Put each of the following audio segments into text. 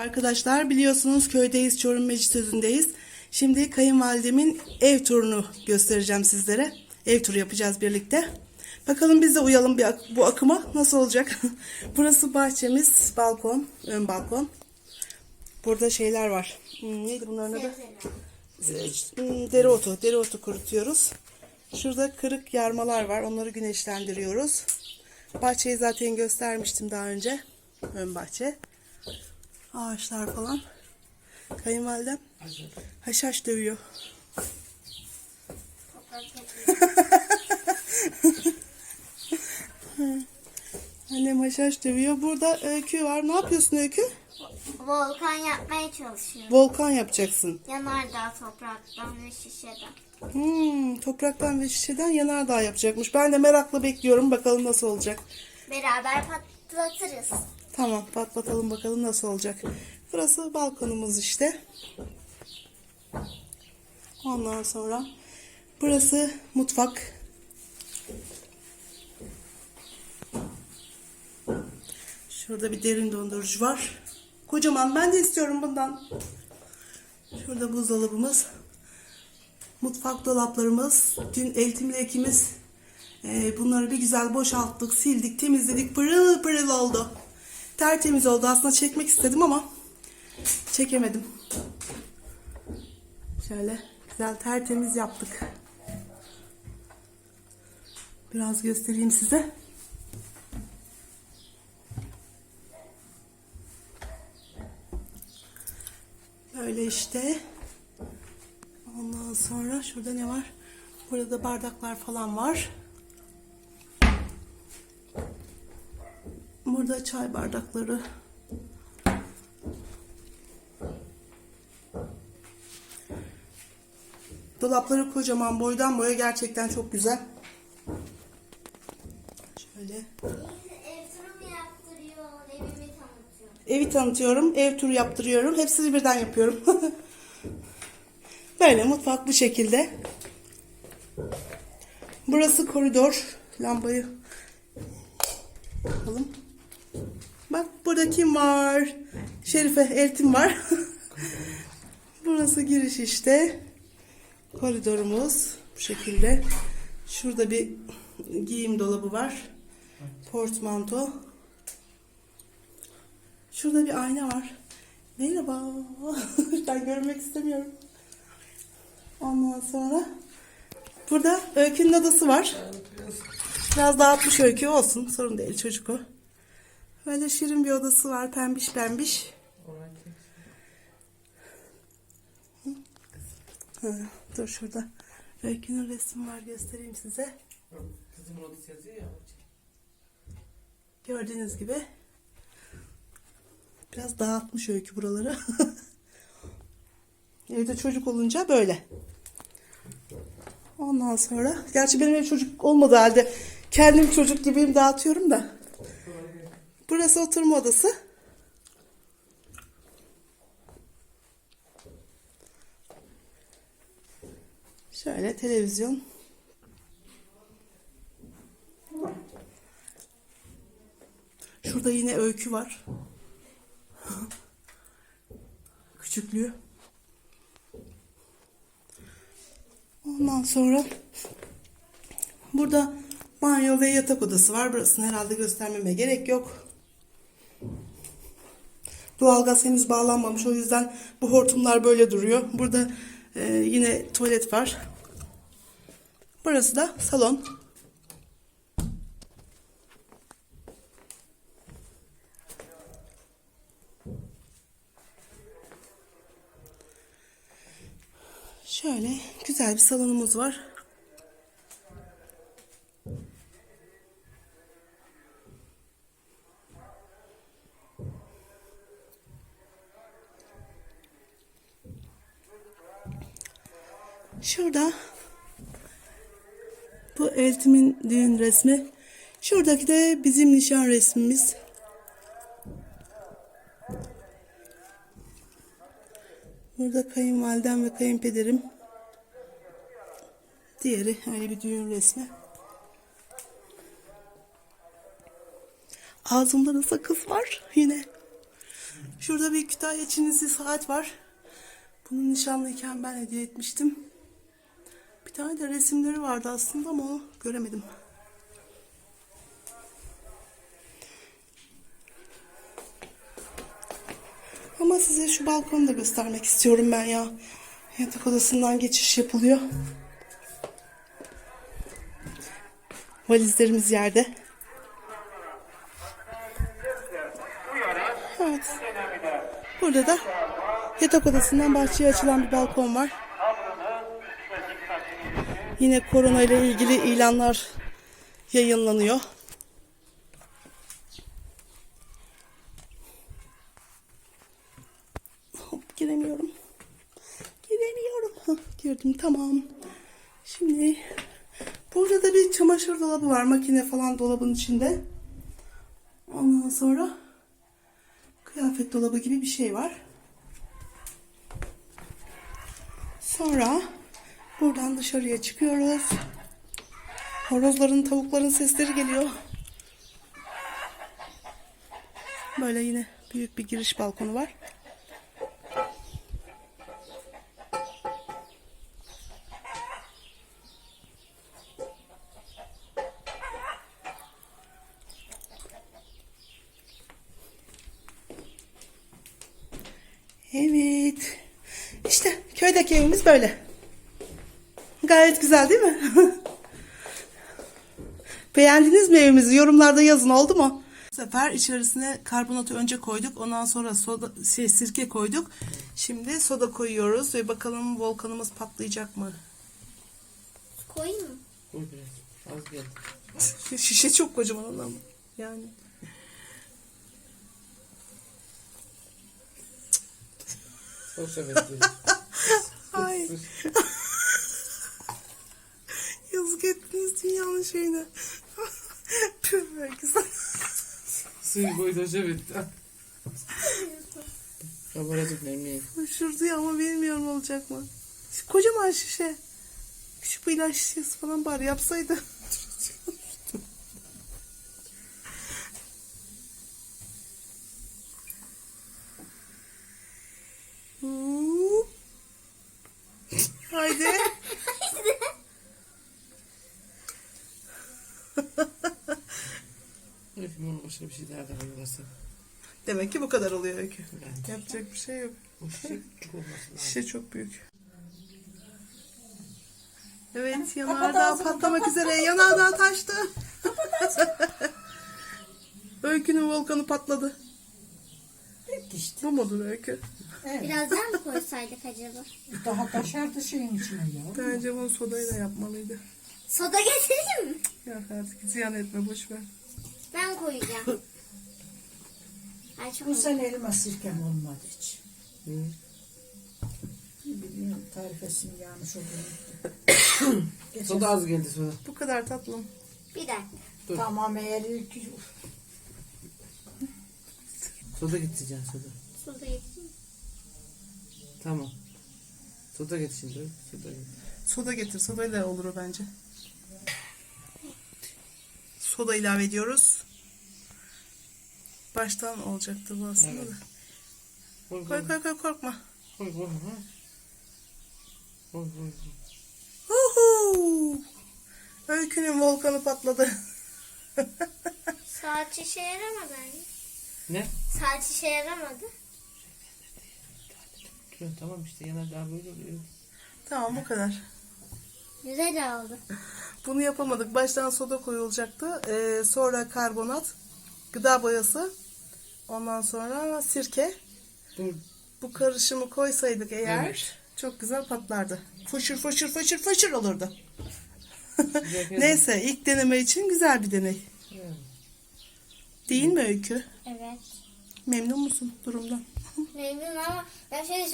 Arkadaşlar biliyorsunuz köydeyiz, Çorum Meclisözü'ndeyiz. Şimdi kayınvalidemin ev turunu göstereceğim sizlere. Ev turu yapacağız birlikte. Bakalım biz de uyalım bir ak- bu akıma nasıl olacak. Burası bahçemiz, balkon, ön balkon. Burada şeyler var. Hmm, neydi bunların adı? Hmm, dereotu, dereotu kurutuyoruz. Şurada kırık yarmalar var. Onları güneşlendiriyoruz. Bahçeyi zaten göstermiştim daha önce. Ön bahçe. Ağaçlar falan. Kayınvalidem haşhaş dövüyor. Annem haşhaş dövüyor. Burada öykü var. Ne yapıyorsun öykü? Volkan yapmaya çalışıyorum. Volkan yapacaksın. Yanardağ topraktan ve şişeden. Hmm, topraktan ve şişeden yanardağ yapacakmış. Ben de merakla bekliyorum. Bakalım nasıl olacak. Beraber patlatırız. Tamam patlatalım bakalım nasıl olacak. Burası balkonumuz işte. Ondan sonra burası mutfak. Şurada bir derin dondurucu var. Kocaman ben de istiyorum bundan. Şurada buzdolabımız. Mutfak dolaplarımız. Dün eltimli ekimiz. Ee, bunları bir güzel boşalttık, sildik, temizledik. Pırıl pırıl oldu. Tertemiz oldu. Aslında çekmek istedim ama çekemedim. Şöyle güzel tertemiz yaptık. Biraz göstereyim size. Böyle işte. Ondan sonra şurada ne var? Burada bardaklar falan var. Burada çay bardakları. Dolapları kocaman boydan boya gerçekten çok güzel. Şöyle. Evi tanıtıyorum, ev turu yaptırıyorum. Hepsini birden yapıyorum. Böyle mutfak bu şekilde. Burası koridor. Lambayı yapalım. Bak burada kim var? Şerife, Eltim var. Burası giriş işte. Koridorumuz bu şekilde. Şurada bir giyim dolabı var. Portmanto. Şurada bir ayna var. Merhaba. ben görmek istemiyorum. Ondan sonra burada Öykü'nün odası var. Biraz dağıtmış Öykü olsun. Sorun değil çocuk o. Böyle şirin bir odası var. Pembiş pembiş. Ha, dur şurada. Öykü'nün resmi var. Göstereyim size. Kızımın odası yazıyor ya. Gördüğünüz gibi biraz dağıtmış öykü buraları. Evde çocuk olunca böyle. Ondan sonra, gerçi benim ev çocuk olmadığı halde kendim çocuk gibiyim dağıtıyorum da. Burası oturma odası. Şöyle televizyon. Şurada yine öykü var. Küçüklüğü. Ondan sonra burada banyo ve yatak odası var. Burasını herhalde göstermeme gerek yok. Doğalgaz henüz bağlanmamış. O yüzden bu hortumlar böyle duruyor. Burada e, yine tuvalet var. Burası da salon. Şöyle güzel bir salonumuz var. Şurada bu eltimin düğün resmi. Şuradaki de bizim nişan resmimiz. Burada kayınvalidem ve kayınpederim. Diğeri öyle bir düğün resmi. Ağzımda da sakız var yine. Şurada bir Kütahya Çinisi saat var. Bunu nişanlıyken ben hediye etmiştim. Tane de resimleri vardı aslında ama göremedim. Ama size şu balkonu da göstermek istiyorum ben ya. Yatak odasından geçiş yapılıyor. Valizlerimiz yerde. Evet. Burada da yatak odasından bahçeye açılan bir balkon var. Yine korona ile ilgili ilanlar yayınlanıyor. Hop giremiyorum. Giremiyorum. Hah, girdim tamam. Şimdi burada da bir çamaşır dolabı var. Makine falan dolabın içinde. Ondan sonra kıyafet dolabı gibi bir şey var. Sonra buradan dışarıya çıkıyoruz. Horozların, tavukların sesleri geliyor. Böyle yine büyük bir giriş balkonu var. Evet. İşte köydeki evimiz böyle. Gayet güzel değil mi? Beğendiniz mi evimizi? Yorumlarda yazın oldu mu? Bu sefer içerisine karbonatı önce koyduk. Ondan sonra soda, şey, sirke koyduk. Şimdi soda koyuyoruz ve bakalım volkanımız patlayacak mı? Koyayım mı? Koy biraz. Az geldi. Şişe çok kocaman ama. Yani. Çok severim. Ay. Yazık ettiniz dünyanın şeyine. Püh be güzel. Suyu koydu severim. Kabaracık nemli. Uçurdu ya ama bilmiyorum olacak mı. Kocaman şişe. Küçük bir ilaç şişesi falan bari yapsaydı. Haydi. Başına bir şey daha da koyarsa. Demek ki bu kadar oluyor Öykü. Yani Yapacak bir şey yok. o şişe küçük olması lazım. Şişe çok büyük. Evet yanardağ patlamak üzere. Yanardağ taştı. Öykünün volkanı patladı. İşte. Bu mudur Öykü? Evet. Biraz daha mı koysaydık acaba? Daha taşardı şeyin içine ya. Bence bunu sodayla yapmalıydı. Soda getireyim mi? Ya artık ziyan etme boş ver. Ben koyacağım. Bu sene elma sirkem olmadı hiç. Hı. Bilmiyorum tarifesini yanlış olduğunu. Geçen Soda az geldi soda. Bu kadar tatlım. Bir dakika. Dur. Tamam eğer ilk Soda getireceğim soda. Soda getireyim. Tamam. Soda getir şimdi. Soda getir. Soda getir. Sodayla olur o bence. Soda ilave ediyoruz. Baştan olacaktı bu aslında Evet. da. Koy Koy koy koy korkma. Koy koy. Koy koy. Uhu! Öykünün volkanı patladı. Saat işe yaramadı anne. Ne? Saat işe yaramadı. Tamam işte yanar daha böyle oluyor. tamam bu kadar. Güzel oldu. Bunu yapamadık. Baştan soda koyulacaktı. Ee, sonra karbonat, gıda boyası, ondan sonra sirke. Dur. Bu karışımı koysaydık eğer Evet. çok güzel patlardı. Fışır fışır fışır fışır olurdu. Neyse ilk deneme için güzel bir deney. Değil mi Öykü? Evet. Memnun musun durumdan? Memnun ama ben şey.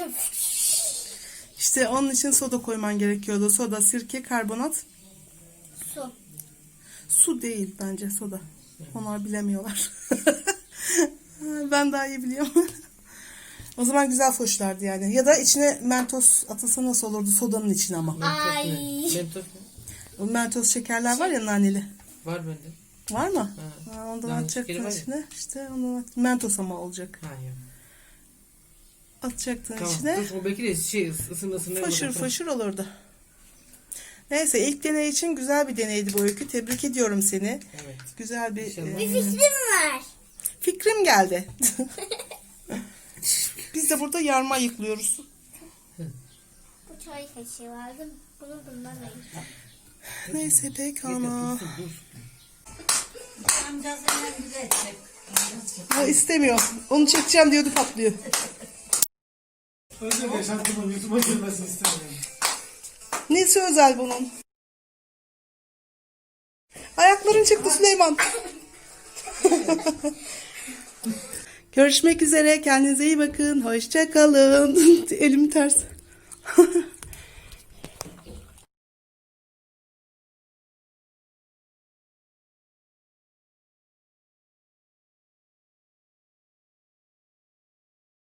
İşte onun için soda koyman gerekiyordu. Soda, sirke, karbonat. Su. Su değil bence soda. Onlar bilemiyorlar. ben daha iyi biliyorum. o zaman güzel foşlardı yani. Ya da içine mentos atılsa nasıl olurdu sodanın içine ama. Ay. Mentos mu? O mentos şekerler var ya naneli. Var bende. Var mı? Ha. Ha, ondan atacaktın içine. İşte ondan at- mentos ama olacak. Ha yok. atacaktın Tamam. içine. Dur o belki de şey ısın ısın. Foşur foşur olurdu. Neyse ilk deney için güzel bir deneydi bu öykü. Tebrik ediyorum seni. Evet. Güzel bir e, Bir fikrim var. fikrim geldi. Biz de burada yarma ayıklıyoruz. Bu çay kaşığı vardı. Bunu bundan ayır. Neyse pekala. Amcası hemen bize edecek. O istemiyor. Onu çekeceğim diyordu patlıyor. Özel yaşantımın YouTube'a girmesini istemiyorum. Nesi özel bunun? Ayakların çıktı Süleyman. Görüşmek üzere. Kendinize iyi bakın. Hoşça kalın. Elim ters.